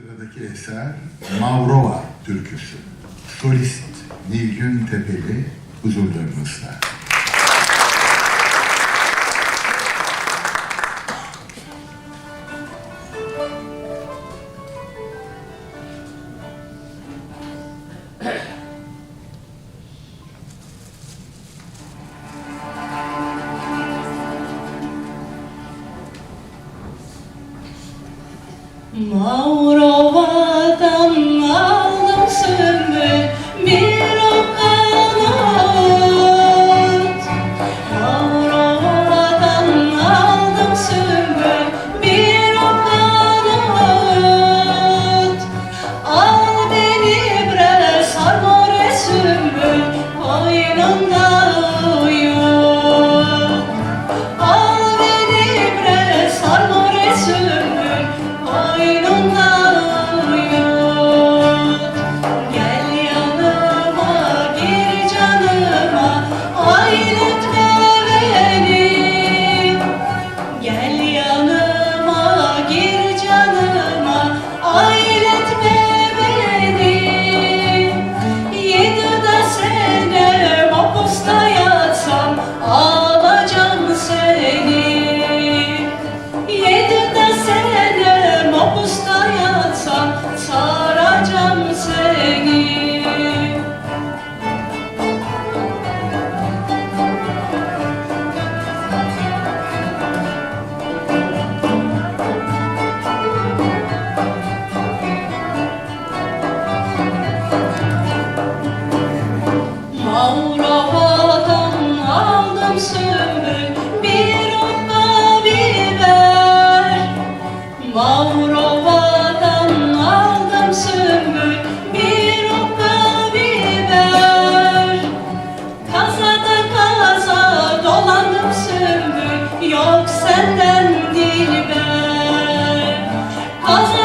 Sıradaki eser Mavrova türküsü. Solist Nilgün Tepeli huzurlarınızda. Maura. 中的 beni. Kazan